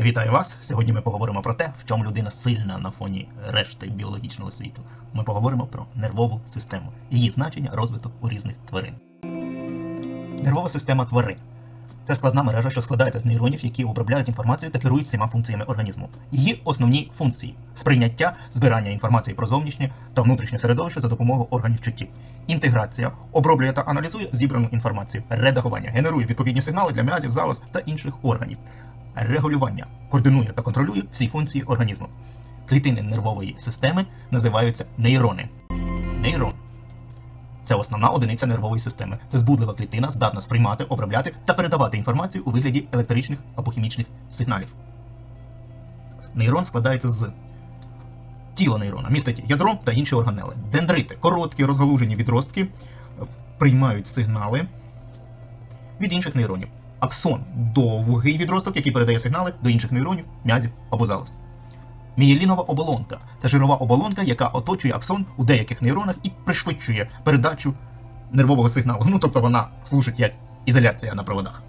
Вітаю вас! Сьогодні ми поговоримо про те, в чому людина сильна на фоні решти біологічного світу. Ми поговоримо про нервову систему, її значення, розвиток у різних тварин. Нервова система тварин це складна мережа, що складається з нейронів, які обробляють інформацію та керують всіма функціями організму. Її основні функції сприйняття, збирання інформації про зовнішнє та внутрішнє середовище за допомогою органів чуттів, інтеграція, оброблює та аналізує зібрану інформацію, редагування, генерує відповідні сигнали для м'язів, залоз та інших органів, регулювання, координує та контролює всі функції організму. Клітини нервової системи називаються нейрони. Нейрон це основна одиниця нервової системи. Це збудлива клітина, здатна сприймати, обробляти та передавати інформацію у вигляді електричних або хімічних сигналів. Нейрон складається з тіла нейрона, містить ядро та інші органели. Дендрити, короткі розгалужені відростки, приймають сигнали від інших нейронів. Аксон довгий відросток, який передає сигнали до інших нейронів, м'язів або залоз. Мієлінова оболонка це жирова оболонка, яка оточує аксон у деяких нейронах і пришвидшує передачу нервового сигналу. Ну тобто вона служить як ізоляція на проводах.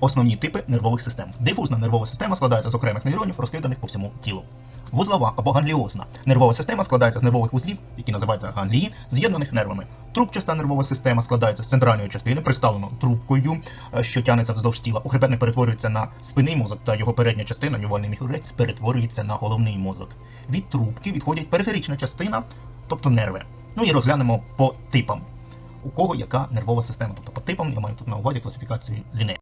Основні типи нервових систем. Дифузна нервова система складається з окремих нейронів, розкиданих по всьому тілу. Вузлова або гангліозна нервова система складається з нервових вузлів, які називаються ганглії, з'єднаних нервами. Трубчаста нервова система складається з центральної частини, представлено трубкою, е, що тягнеться вздовж тіла. Охребетник перетворюється на спинний мозок, та його передня частина, нювальний міхурець, перетворюється на головний мозок. Від трубки відходять периферична частина, тобто нерви. Ну і розглянемо по типам. У кого яка нервова система, тобто по типам я маю тут на увазі класифікацію ліней.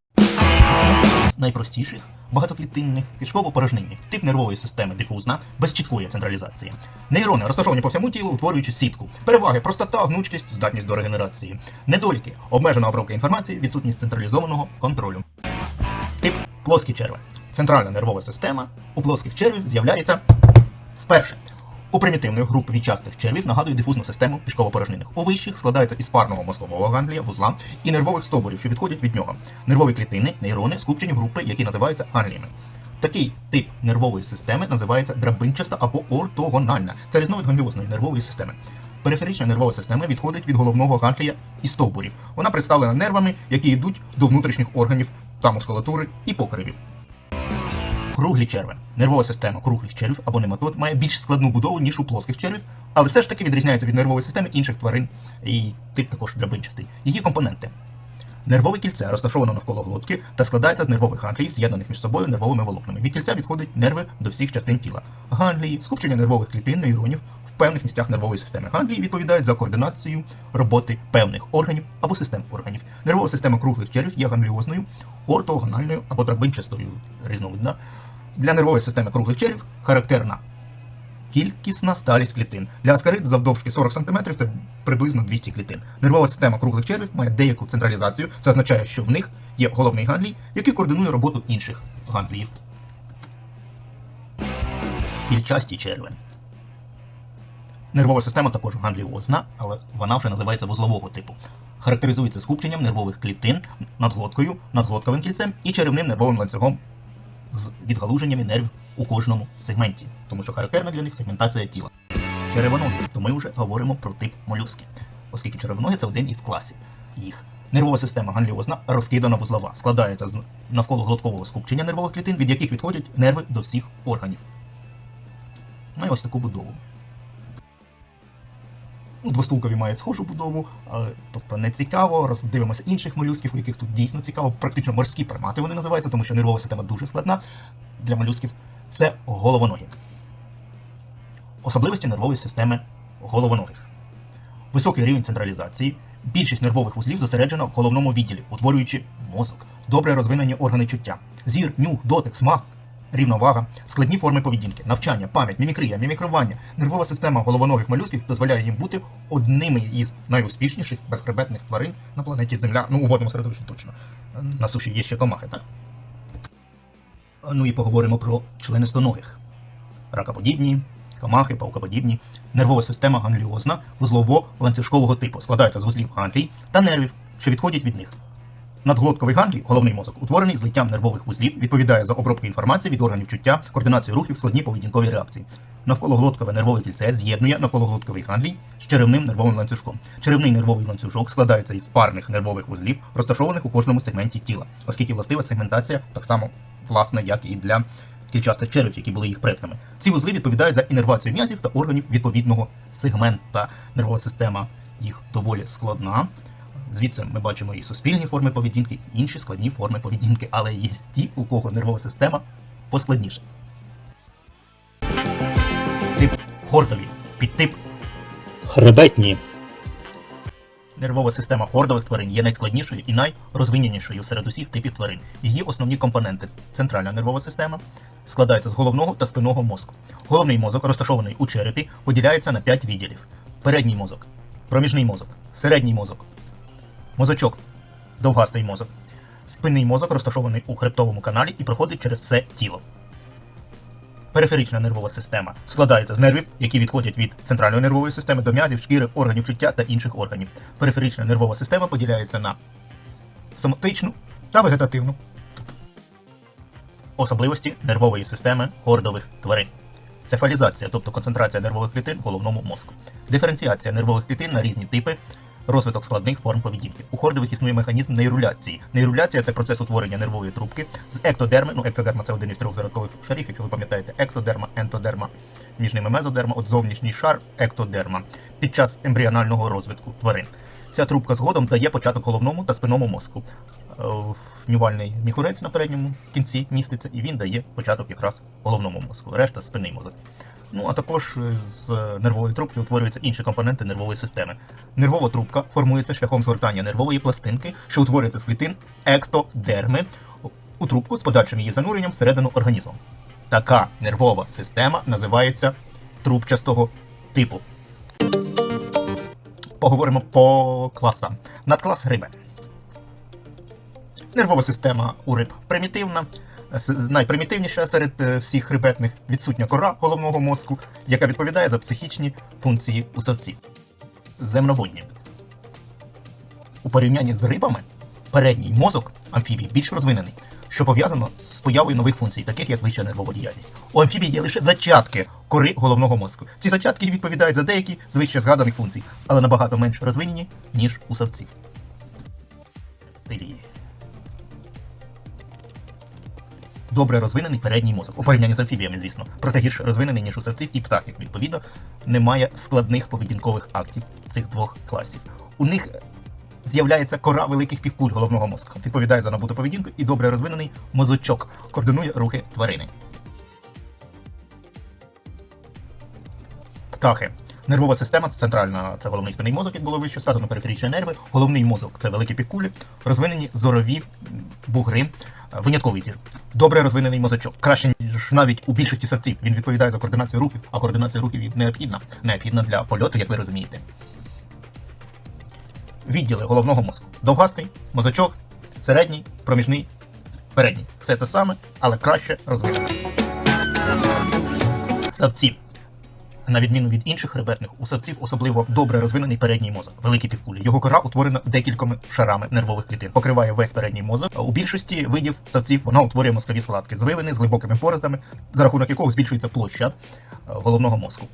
З найпростіших багатоклітинних кишково-порожнинних. Тип нервової системи дифузна, без чіткої централізації. Нейрони розташовані по всьому тілу, утворюючи сітку. Переваги простота, гнучкість, здатність до регенерації. Недоліки обмежена обробка інформації, відсутність централізованого контролю. Тип плоскі черви. Центральна нервова система у плоских червів з'являється вперше. У примітивних груп вічастих червів нагадує дифузну систему пішково-порожнинних. У вищих складається із парного мозкового ганглія, вузла і нервових стовбурів, що відходять від нього. Нервові клітини, нейрони скупчені в групи, які називаються гангліями. Такий тип нервової системи називається драбинчаста або ортогональна. Це різновид гангліозної нервової системи. Периферична нервова система відходить від головного ганглія і стовбурів. Вона представлена нервами, які йдуть до внутрішніх органів та мускулатури і покривів. Круглі черви. Нервова система круглих червів або нематод має більш складну будову, ніж у плоских червів, але все ж таки відрізняється від нервової системи інших тварин і тип також драбинчастий. Її компоненти. Нервове кільце розташовано навколо глотки та складається з нервових гангліїв, з'єднаних між собою нервовими волокнами. Від кільця відходять нерви до всіх частин тіла. Ганглії скупчення нервових клітин, нейронів в певних місцях нервової системи. Ганглії відповідають за координацію роботи певних органів або систем органів. Нервова система круглих червів є гангліозною, ортогональною або драбинчастою різновидна. Для нервової системи круглих червів характерна кількісна сталість клітин. Для аскарид завдовжки 40 см це приблизно 200 клітин. Нервова система круглих червів має деяку централізацію. Це означає, що в них є головний ганглій, який координує роботу інших гангліїв. Кільчасті черви. Нервова система також гангліозна, але вона вже називається вузлового типу. Характеризується скупченням нервових клітин над глоткою, надглотковим кільцем і черевним нервовим ланцюгом з відгалуженнями нервів у кожному сегменті, тому що характерна для них сегментація тіла. Черевоноги, то ми вже говоримо про тип молюски, оскільки черевоноги це один із класів їх. Нервова система ганліозна розкидана вузлова, складається з навколо глоткового скупчення нервових клітин, від яких відходять нерви до всіх органів. Має ось таку будову. Ну, Двостулкові мають схожу будову, але, тобто не цікаво. Роздивимося інших молюсків, у яких тут дійсно цікаво. Практично морські примати вони називаються, тому що нервова система дуже складна для молюсків. Це головоногі. Особливості нервової системи головоногих. Високий рівень централізації. Більшість нервових вузлів зосереджена в головному відділі, утворюючи мозок, добре розвинені органи чуття, зір, нюх, дотик, смак, рівновага, складні форми поведінки, навчання, пам'ять, мімікрія, мімікрування. Нервова система головоногих молюсків дозволяє їм бути одними із найуспішніших безхребетних тварин на планеті Земля. Ну, у водному середовищі точно. На суші є ще комахи, так? Ну і поговоримо про членистоногих. Ракоподібні, комахи, паукоподібні. Нервова система гангліозна, вузлово-ланцюжкового типу. Складається з вузлів ганглій та нервів, що відходять від них. Надглотковий ганглій, головний мозок, утворений злиттям нервових вузлів, відповідає за обробку інформації від органів чуття, координацію рухів, складні поведінкові реакції. Навкологлоткове нервове кільце з'єднує навкологлотковий ганглій з черевним нервовим ланцюжком. Черевний нервовий ланцюжок складається із парних нервових вузлів, розташованих у кожному сегменті тіла, оскільки властива сегментація так само власна, як і для кільчастих черев, які були їх предками. Ці вузли відповідають за інервацію м'язів та органів відповідного сегмента. Нервова система їх доволі складна. Звідси ми бачимо і суспільні форми поведінки, і інші складні форми поведінки, але є ті, у кого нервова система поскладніша. Тип хордові, підтип Хребетні. Нервова система хордових тварин є найскладнішою і найрозвиненішою серед усіх типів тварин. Її основні компоненти центральна нервова система складається з головного та спинного мозку. Головний мозок, розташований у черепі, поділяється на 5 відділів: передній мозок, проміжний мозок, середній мозок, мозочок, довгастий мозок. Спинний мозок розташований у хребтовому каналі і проходить через все тіло. Периферична нервова система складається з нервів, які відходять від центральної нервової системи до м'язів, шкіри, органів чуття та інших органів. Периферична нервова система поділяється на соматичну та вегетативну. Особливості нервової системи хордових тварин. Цефалізація, тобто концентрація нервових клітин в головному мозку. Диференціація нервових клітин на різні типи. Розвиток складних форм поведінки. У хордових існує механізм нейруляції. Нейруляція це процес утворення нервової трубки з ектодерми. Ну, ектодерма це один із трьох зародкових шарів, якщо ви пам'ятаєте, ектодерма, ентодерма, між ними мезодерма, от зовнішній шар ектодерма під час ембріонального розвитку тварин. Ця трубка згодом дає початок головному та спинному мозку. Е, Нювальний міхурець на передньому кінці міститься, і він дає початок якраз головному мозку. Решта спинний мозок. Ну а також е, з нервової трубки утворюються інші компоненти нервової системи. Нервова трубка формується шляхом згортання нервової пластинки, що утворюється з клітин ектодерми у трубку з подальшим її зануренням всередину організму. Така нервова система називається трубчастого типу. Поговоримо по класам. Надклас риби. Нервова система у риб примітивна, найпримітивніша серед е, всіх хребетних відсутня кора головного мозку, яка відповідає за психічні функції у савців. Земноводні. У порівнянні з рибами передній мозок амфібій більш розвинений, що пов'язано з появою нових функцій, таких як вища нервова діяльність. У амфібій є лише зачатки кори головного мозку. Ці зачатки відповідають за деякі з вище згаданих функцій, але набагато менш розвинені, ніж у савців. Добре розвинений передній мозок. У порівнянні з амфібіями, звісно, проте гірше розвинений, ніж у савців і птахів. Відповідно, немає складних поведінкових актів цих двох класів. У них з'являється кора великих півкуль головного мозку. Відповідає за набуту поведінку і добре розвинений мозочок, координує рухи тварини. Птахи. Нервова система це центральна, це головний спинний мозок, як було вище сказано, периферичні нерви. Головний мозок це великі півкулі, розвинені зорові бугри, е, винятковий зір. Добре розвинений мозочок. Краще ніж навіть у більшості савців. Він відповідає за координацію рухів, а координація рухів необхідна. Необхідна для польоту, як ви розумієте. Відділи головного мозку. Довгастий, мозочок, середній, проміжний, передній. Все те саме, але краще розвинено. Савці. На відміну від інших хребетних, у савців особливо добре розвинений передній мозок, великі півкулі. Його кора утворена декількома шарами нервових клітин, покриває весь передній мозок. У більшості видів савців вона утворює мозкові складки, звивини з глибокими пороздами, за рахунок якого збільшується площа е, головного мозку.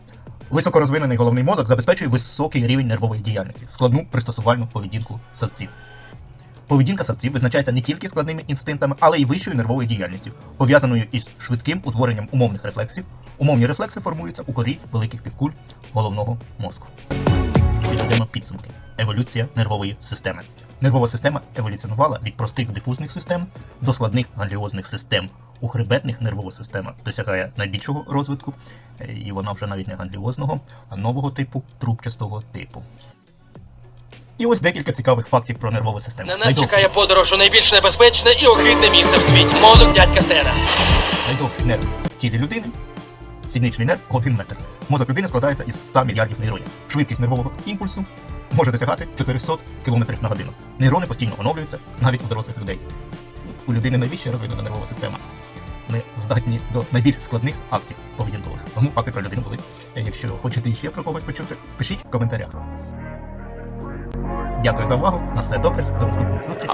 Високорозвинений головний мозок забезпечує високий рівень нервової діяльності, складну пристосувальну поведінку савців. Поведінка савців визначається не тільки складними інстинктами, але й вищою нервовою діяльністю, пов'язаною із швидким утворенням умовних рефлексів. Умовні рефлекси формуються у корі великих півкуль головного мозку. Підведемо підсумки. Еволюція нервової системи. Нервова система еволюціонувала від простих дифузних систем до складних гангліозних систем. У хребетних нервова система досягає найбільшого розвитку, е, і вона вже навіть не гангліозного, а нового типу трубчастого типу. І ось декілька цікавих фактів про нервову систему. На нас Найдовший- чекає подорож у найбільш небезпечне і огидне місце в світі. Мозок дядька Стена. Найдовший нерв в тілі людини сідничний нерв 1 метр. Мозок людини складається із 100 мільярдів нейронів. Швидкість нервового імпульсу може досягати 400 км на годину. Нейрони постійно оновлюються навіть у дорослих людей. У людини найвища розвинена нервова система. Ми здатні до найбільш складних актів поведінкових. Тому факти про людину були. Якщо хочете ще про когось почути, пишіть в коментарях. Дякую за увагу. На все добре. До наступних зустрічей.